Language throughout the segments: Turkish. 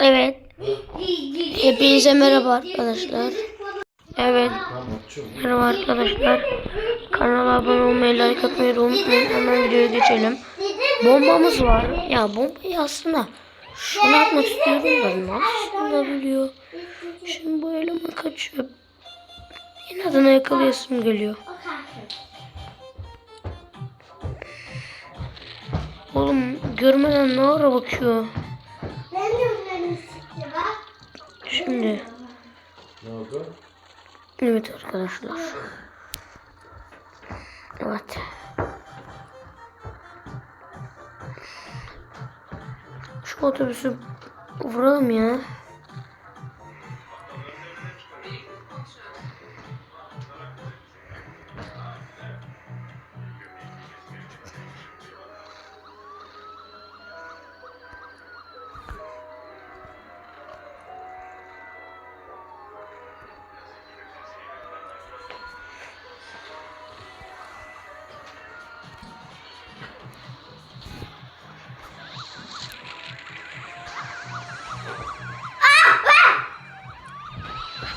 Evet. Hepinize merhaba arkadaşlar. Evet. Merhaba arkadaşlar. Kanala abone olmayı, like atmayı unutmayın. Hemen videoya geçelim. Bombamız var. Ya bombayı aslında şunu atmak istiyorum da nasıl biliyor. Şimdi bu eleman kaçıyor. İnadına yakalayasım geliyor. Oğlum görmeden ne ara bakıyor. Şimdi Ne oldu? evet arkadaşlar. Evet. Şu otobüsü vuralım ya.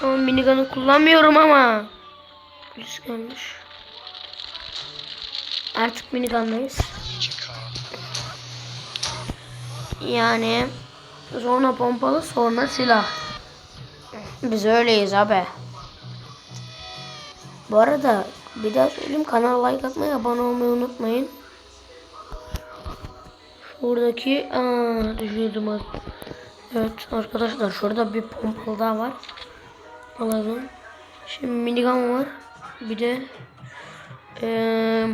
Şu an minigun'ı kullanmıyorum ama. Polis gelmiş. Artık minigun'dayız. Yani sonra pompalı sonra silah. Biz öyleyiz abi. Bu arada bir daha söyleyeyim kanala like atmayı abone olmayı unutmayın. Şuradaki aa düşürdüm. Evet arkadaşlar şurada bir pompalı daha var. Alalım. Şimdi minigun var. Bir de eee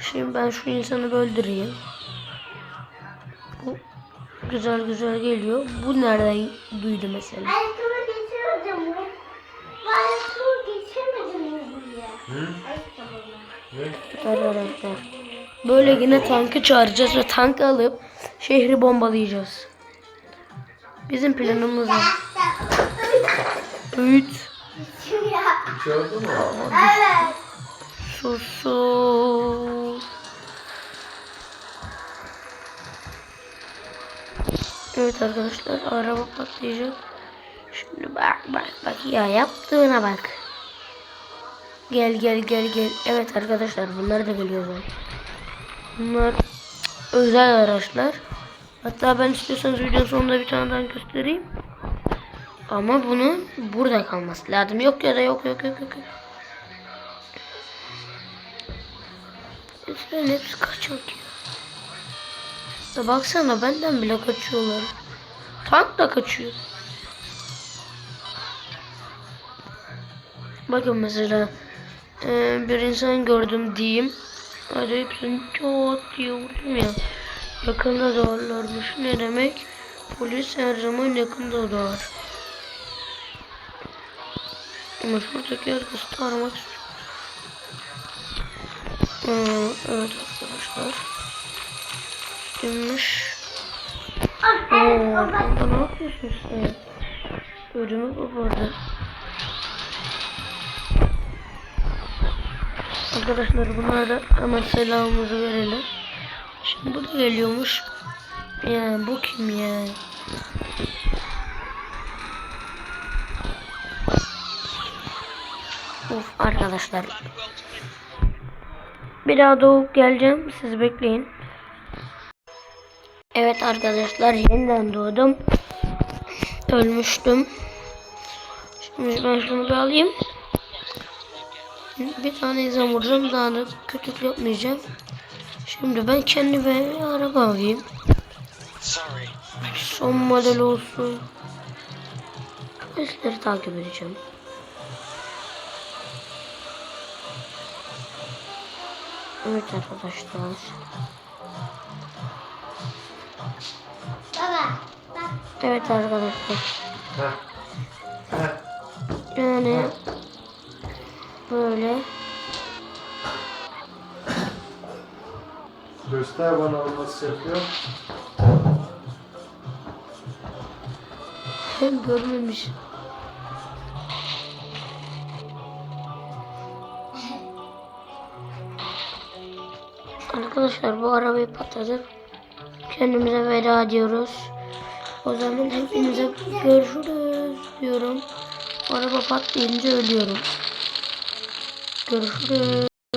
şimdi ben şu insanı öldüreyim. Bu güzel güzel geliyor. Bu nereden duydu mesela? Ayakkabı getirmedim mi? Ayakkabı getirmedim mi buraya? Hı? Ayakkabımı. Ne? Böyle yine tankı çağıracağız ve tankı alıp şehri bombalayacağız. Bizim planımız var. Üç. Şey oldu mu? Evet. Susu. Evet arkadaşlar araba patlayacak. Şimdi bak bak bak ya yaptığına bak. Gel gel gel gel. Evet arkadaşlar bunlar da geliyor. Bunlar özel araçlar. Hatta ben istiyorsanız videonun sonunda bir tane daha göstereyim. Ama bunun burada kalması lazım. Yok ya da yok yok yok yok. Hepsinin hepsi kaçak ya. Baksana benden bile kaçıyorlar. Tank da kaçıyor. Bakın mesela eee, bir insan gördüm diyeyim. Hadi hepsini çok diye vurdum ya. Yakında doğarlarmış. Ne demek? Polis her zaman yakında doğar. Ama şuradaki herkesi taramak istiyorum. Ee, evet arkadaşlar. Gümüş. Oo, kanka ne yapıyorsun sen? Ödümü kapadı. Arkadaşlar bunlara hemen selamımızı verelim. Şimdi bu da geliyormuş. Ya bu kim ya? Of arkadaşlar. Bir daha doğup geleceğim. Siz bekleyin. Evet arkadaşlar yeniden doğdum. Ölmüştüm. Şimdi ben şunu bir alayım. Bir tane izan vuracağım. Daha da kötülük yapmayacağım. Şimdi ben kendime bir araba alayım. Son model olsun. Polisleri takip edeceğim. Evet arkadaşlar. Baba. Bak. Evet arkadaşlar. Yani böyle Göster bana o nasıl yapıyor. hem görmemiş. Arkadaşlar bu arabayı patlatıp kendimize veda ediyoruz. O zaman hepinize görüşürüz diyorum. Araba patlayınca ölüyorum. Görüşürüz.